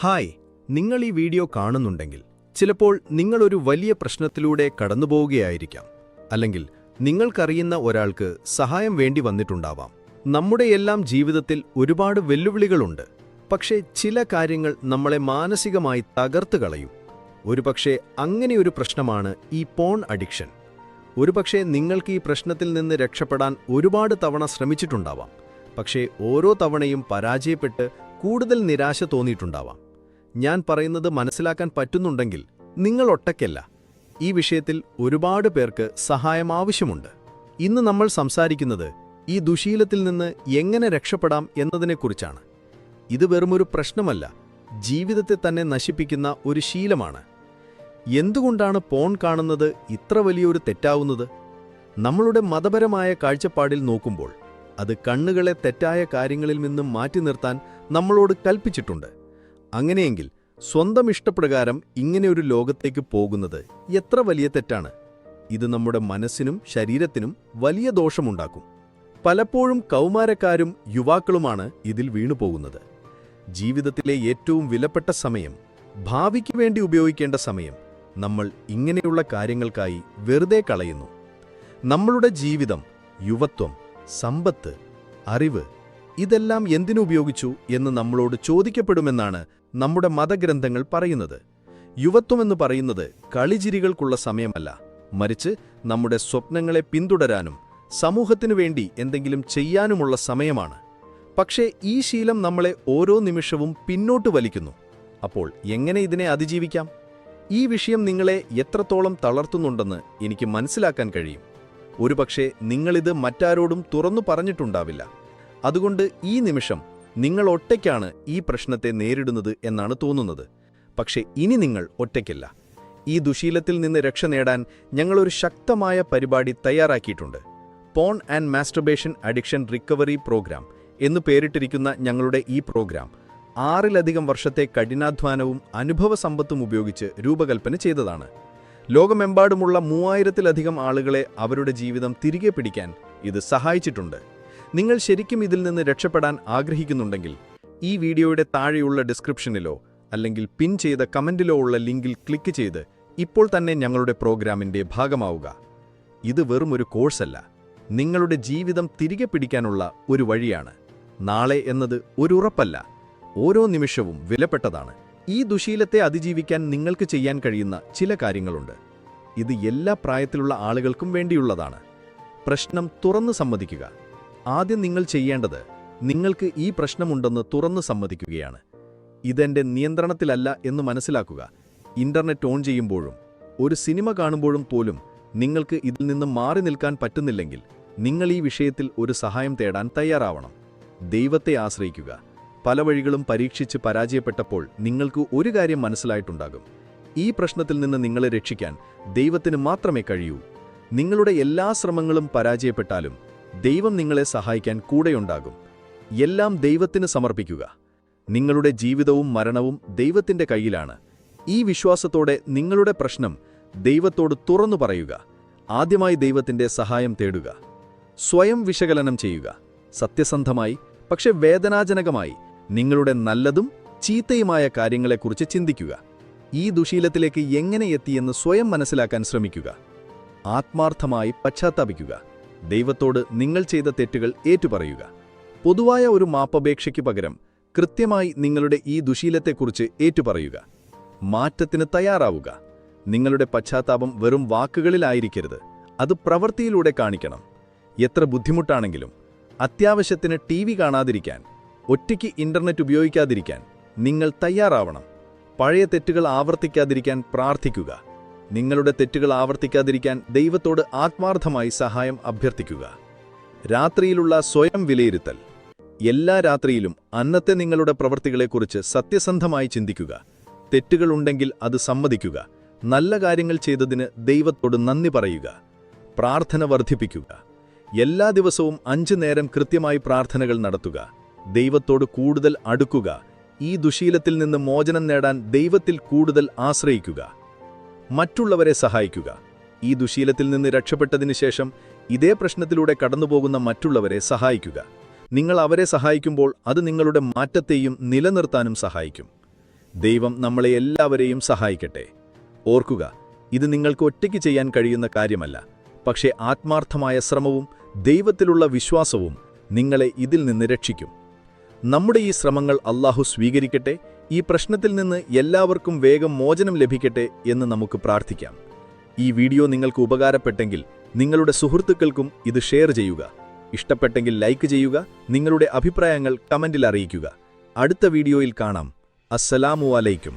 Hi നിങ്ങൾ ഈ video കാണുന്നുണ്ടെങ്കിൽ ചിലപ്പോൾ നിങ്ങളൊരു വലിയ പ്രശ്നത്തിലൂടെ കടന്നുപോവുകയായിരിക്കാം. അല്ലെങ്കിൽ നിങ്ങൾക്കറിയുന്ന ഒരാൾക്ക് സഹായം വേണ്ടി വന്നിട്ടുണ്ടാവാം. നമ്മുടെയെല്ലാം ജീവിതത്തിൽ ഒരുപാട് വെല്ലുവിളികളുണ്ട്. പക്ഷേ ചില കാര്യങ്ങൾ നമ്മളെ മാനസികമായി തകർത്ത് കളയും. ഒരുപക്ഷെ അങ്ങനെയൊരു പ്രശ്നമാണ് ഈ പോൺ അഡിക്ഷൻ ഒരുപക്ഷെ നിങ്ങൾക്ക് ഈ പ്രശ്നത്തിൽ നിന്ന് രക്ഷപ്പെടാൻ ഒരുപാട് തവണ ശ്രമിച്ചിട്ടുണ്ടാവാം. പക്ഷേ ഓരോ തവണയും പരാജയപ്പെട്ട് കൂടുതൽ നിരാശ തോന്നിയിട്ടുണ്ടാവാം. ഞാൻ പറയുന്നത് മനസ്സിലാക്കാൻ പറ്റുന്നുണ്ടെങ്കിൽ നിങ്ങൾ ഒട്ടയ്ക്കല്ല ഈ വിഷയത്തിൽ ഒരുപാട് പേർക്ക് സഹായം ആവശ്യമുണ്ട്. ഇന്ന് നമ്മൾ സംസാരിക്കുന്നത് ഈ ദുശീലത്തിൽ നിന്ന് എങ്ങനെ രക്ഷപ്പെടാം എന്നതിനെക്കുറിച്ചാണ്. ഇത് വെറുമൊരു പ്രശ്നമല്ല ജീവിതത്തെ തന്നെ നശിപ്പിക്കുന്ന ഒരു ശീലമാണ്. എന്തുകൊണ്ടാണ് പോൺ കാണുന്നത് ഇത്ര വലിയൊരു തെറ്റാവുന്നത്? നമ്മളുടെ മതപരമായ കാഴ്ചപ്പാടിൽ നോക്കുമ്പോൾ അത് കണ്ണുകളെ തെറ്റായ കാര്യങ്ങളിൽ നിന്നും മാറ്റി നിർത്താൻ നമ്മളോട് കൽപ്പിച്ചിട്ടുണ്ട്. അങ്ങനെയെങ്കിൽ സ്വന്തം ഇഷ്ടപ്രകാരം ഇങ്ങനെയൊരു ലോകത്തേക്ക് പോകുന്നത് എത്ര വലിയ തെറ്റാണ്. ഇത് നമ്മുടെ മനസ്സിനും ശരീരത്തിനും വലിയ ദോഷമുണ്ടാക്കും. പലപ്പോഴും കൗമാരക്കാരും യുവാക്കളുമാണ് ഇതിൽ വീണുപോകുന്നത് ജീവിതത്തിലെ ഏറ്റവും വിലപ്പെട്ട സമയം ഭാവിക്ക് വേണ്ടി ഉപയോഗിക്കേണ്ട സമയം നമ്മൾ ഇങ്ങനെയുള്ള കാര്യങ്ങൾക്കായി വെറുതെ കളയുന്നു. നമ്മളുടെ ജീവിതം യുവത്വം സമ്പത്ത് അറിവ് ഇതെല്ലാം എന്തിനുപയോഗിച്ചു എന്ന് നമ്മളോട് ചോദിക്കപ്പെടുമെന്നാണ് നമ്മുടെ മതഗ്രന്ഥങ്ങൾ പറയുന്നത്. യുവത്വമെന്ന് പറയുന്നത് കളിചിരികൾക്കുള്ള സമയമല്ല. മറിച്ച് നമ്മുടെ സ്വപ്നങ്ങളെ പിന്തുടരാനും സമൂഹത്തിനു വേണ്ടി എന്തെങ്കിലും ചെയ്യാനുമുള്ള സമയമാണ്. പക്ഷേ ഈ ശീലം നമ്മളെ ഓരോ നിമിഷവും പിന്നോട്ട് വലിക്കുന്നു. അപ്പോൾ എങ്ങനെ ഇതിനെ അതിജീവിക്കാം? ഈ വിഷയം നിങ്ങളെ എത്രത്തോളം തളർത്തുന്നുണ്ടെന്ന് എനിക്ക് മനസ്സിലാക്കാൻ കഴിയും. ഒരുപക്ഷെ നിങ്ങളിത് മറ്റാരോടും തുറന്നു പറഞ്ഞിട്ടുണ്ടാവില്ല. അതുകൊണ്ട് ഈ നിമിഷം നിങ്ങൾ ഒറ്റയ്ക്കാണ് ഈ പ്രശ്നത്തെ നേരിടുന്നത് എന്നാണ് തോന്നുന്നത്. പക്ഷേ ഇനി നിങ്ങൾ ഒറ്റയ്ക്കല്ല. ഈ ദുശീലത്തിൽ നിന്ന് രക്ഷ നേടാൻ ഞങ്ങളൊരു ശക്തമായ പരിപാടി തയ്യാറാക്കിയിട്ടുണ്ട്. Porn and masturbation addiction recovery program എന്നു പേരിട്ടിരിക്കുന്ന ഞങ്ങളുടെ ഈ പ്രോഗ്രാം ആറിലധികം വർഷത്തെ കഠിനാധ്വാനവും അനുഭവ സമ്പത്തും ഉപയോഗിച്ച് രൂപകൽപ്പന ചെയ്തതാണ്. ലോകമെമ്പാടുമുള്ള മൂവായിരത്തിലധികം ആളുകളെ അവരുടെ ജീവിതം തിരികെ പിടിക്കാൻ ഇത് സഹായിച്ചിട്ടുണ്ട്. നിങ്ങൾ ശരിക്കും ഇതിൽ നിന്ന് രക്ഷപ്പെടാൻ ആഗ്രഹിക്കുന്നുണ്ടെങ്കിൽ ഈ വീഡിയോയുടെ താഴെയുള്ള ഡിസ്ക്രിപ്ഷനിലോ അല്ലെങ്കിൽ പിൻ ചെയ്ത കമന്റിലോ ഉള്ള ലിങ്കിൽ ക്ലിക്ക് ചെയ്ത് ഇപ്പോൾ തന്നെ ഞങ്ങളുടെ പ്രോഗ്രാമിന്റെ ഭാഗമാവുക. ഇത് വെറും ഒരു കോഴ്സല്ല. നിങ്ങളുടെ ജീവിതം തിരികെ പിടിക്കാനുള്ള ഒരു വഴിയാണ്. നാളെ എന്നത് ഒരു ഉറപ്പല്ല. ഓരോ നിമിഷവും വിലപ്പെട്ടതാണ്. ഈ ദുശീലത്തെ അതിജീവിക്കാൻ നിങ്ങൾക്ക് ചെയ്യാൻ കഴിയുന്ന ചില കാര്യങ്ങളുണ്ട്. ഇത് എല്ലാ പ്രായത്തിലുള്ള ആളുകൾക്കും വേണ്ടിയുള്ളതാണ്. പ്രശ്നം തുറന്നു സമ്മതിക്കുക. ആദ്യം നിങ്ങൾ ചെയ്യേണ്ടത് നിങ്ങൾക്ക് ഈ പ്രശ്നമുണ്ടെന്ന് തുറന്നു സമ്മതിക്കുകയാണ്. ഇതെന്റെ നിയന്ത്രണത്തിലല്ല എന്ന് മനസ്സിലാക്കുക. ഇന്റർനെറ്റ് ഓൺ ചെയ്യുമ്പോഴും ഒരു സിനിമ കാണുമ്പോഴും പോലും നിങ്ങൾക്ക് ഇതിൽ നിന്ന് മാറി നിൽക്കാൻ പറ്റുന്നില്ലെങ്കിൽ നിങ്ങൾ ഈ വിഷയത്തിൽ ഒരു സഹായം തേടാൻ തയ്യാറാവണം. ദൈവത്തെ ആശ്രയിക്കുക. പല വഴികളും പരീക്ഷിച്ച് പരാജയപ്പെട്ടപ്പോൾ നിങ്ങൾക്ക് ഒരു കാര്യം മനസ്സിലായിട്ടുണ്ടാകും. ഈ പ്രശ്നത്തിൽ നിന്ന് നിങ്ങളെ രക്ഷിക്കാൻ ദൈവത്തിന് മാത്രമേ കഴിയൂ. നിങ്ങളുടെ എല്ലാ ശ്രമങ്ങളും പരാജയപ്പെട്ടാലും ദൈവം നിങ്ങളെ സഹായിക്കാൻ കൂടെയുണ്ടാകും. എല്ലാം ദൈവത്തിന് സമർപ്പിക്കുക. നിങ്ങളുടെ ജീവിതവും മരണവും ദൈവത്തിന്റെ കയ്യിലാണ്. ഈ വിശ്വാസത്തോടെ നിങ്ങളുടെ പ്രശ്നം ദൈവത്തോട് തുറന്നു പറയുക. ആദ്യമായി ദൈവത്തിന്റെ സഹായം തേടുക. സ്വയം വിശകലനം ചെയ്യുക. സത്യസന്ധമായി പക്ഷെ വേദനാജനകമായി നിങ്ങളുടെ നല്ലതും ചീത്തയുമായ കാര്യങ്ങളെക്കുറിച്ച് ചിന്തിക്കുക. ഈ ദുശീലത്തിലേക്ക് എങ്ങനെ എത്തിയെന്ന് സ്വയം മനസ്സിലാക്കാൻ ശ്രമിക്കുക. ആത്മാർത്ഥമായി പശ്ചാത്താപിക്കുക. ദൈവത്തോട് നിങ്ങൾ ചെയ്ത തെറ്റുകൾ ഏറ്റുപറയുക. പൊതുവായ ഒരു മാപ്പപേക്ഷയ്ക്ക് പകരം കൃത്യമായി നിങ്ങളുടെ ഈ ദുശീലത്തെക്കുറിച്ച് ഏറ്റുപറയുക. മാറ്റത്തിന് തയ്യാറാവുക. നിങ്ങളുടെ പശ്ചാത്താപം വെറും വാക്കുകളിലായിരിക്കരുത്. അത് പ്രവൃത്തിയിലൂടെ കാണിക്കണം. എത്ര ബുദ്ധിമുട്ടാണെങ്കിലും അത്യാവശ്യത്തിന് ടി വി കാണാതിരിക്കാൻ ഒറ്റയ്ക്ക് ഇന്റർനെറ്റ് ഉപയോഗിക്കാതിരിക്കാൻ നിങ്ങൾ തയ്യാറാവണം. പഴയ തെറ്റുകൾ ആവർത്തിക്കാതിരിക്കാൻ പ്രാർത്ഥിക്കുക. നിങ്ങളുടെ തെറ്റുകൾ ആവർത്തിക്കാതിരിക്കാൻ ദൈവത്തോട് ആത്മാർത്ഥമായി സഹായം അഭ്യർത്ഥിക്കുക. രാത്രിയിലുള്ള സ്വയം വിലയിരുത്തൽ. എല്ലാ രാത്രിയിലും അന്നത്തെ നിങ്ങളുടെ പ്രവൃത്തികളെക്കുറിച്ച് സത്യസന്ധമായി ചിന്തിക്കുക. തെറ്റുകളുണ്ടെങ്കിൽ അത് സമ്മതിക്കുക. നല്ല കാര്യങ്ങൾ ചെയ്തതിന് ദൈവത്തോട് നന്ദി പറയുക. പ്രാർത്ഥന വർദ്ധിപ്പിക്കുക. എല്ലാ ദിവസവും അഞ്ചു നേരം കൃത്യമായി പ്രാർത്ഥനകൾ നടത്തുക. ദൈവത്തോട് കൂടുതൽ അടുക്കുക. ഈ ദുശീലത്തിൽ നിന്ന് മോചനം നേടാൻ ദൈവത്തിൽ കൂടുതൽ ആശ്രയിക്കുക. മറ്റുള്ളവരെ സഹായിക്കുക. ഈ ദുശീലത്തിൽ നിന്ന് രക്ഷപ്പെട്ടതിനു ശേഷം ഇതേ പ്രശ്നത്തിലൂടെ കടന്നുപോകുന്ന മറ്റുള്ളവരെ സഹായിക്കുക. നിങ്ങൾ അവരെ സഹായിക്കുമ്പോൾ അത് നിങ്ങളുടെ മാറ്റത്തെയും നിലനിർത്താനും സഹായിക്കും. ദൈവം നമ്മളെ എല്ലാവരെയും സഹായിക്കട്ടെ. ഓർക്കുക ഇത് നിങ്ങൾക്ക് ഒറ്റയ്ക്ക് ചെയ്യാൻ കഴിയുന്ന കാര്യമല്ല. പക്ഷേ ആത്മാർത്ഥമായ ശ്രമവും ദൈവത്തിലുള്ള വിശ്വാസവും നിങ്ങളെ ഇതിൽ നിന്ന് രക്ഷിക്കും. നമ്മുടെ ഈ ശ്രമങ്ങൾ അള്ളാഹു സ്വീകരിക്കട്ടെ ഈ പ്രശ്നത്തിൽ നിന്ന് എല്ലാവർക്കും വേഗം മോചനം ലഭിക്കട്ടെ എന്ന് നമുക്ക് പ്രാർത്ഥിക്കാം. ഈ വീഡിയോ നിങ്ങൾക്ക് ഉപകാരപ്പെട്ടെങ്കിൽ നിങ്ങളുടെ സുഹൃത്തുക്കൾക്കും ഇത് ഷെയർ ചെയ്യുക. ഇഷ്ടപ്പെട്ടെങ്കിൽ ലൈക്ക് ചെയ്യുക നിങ്ങളുടെ അഭിപ്രായങ്ങൾ കമന്റിൽ അറിയിക്കുക. അടുത്ത വീഡിയോയിൽ കാണാം. അസ്സലാമു അലൈക്കും.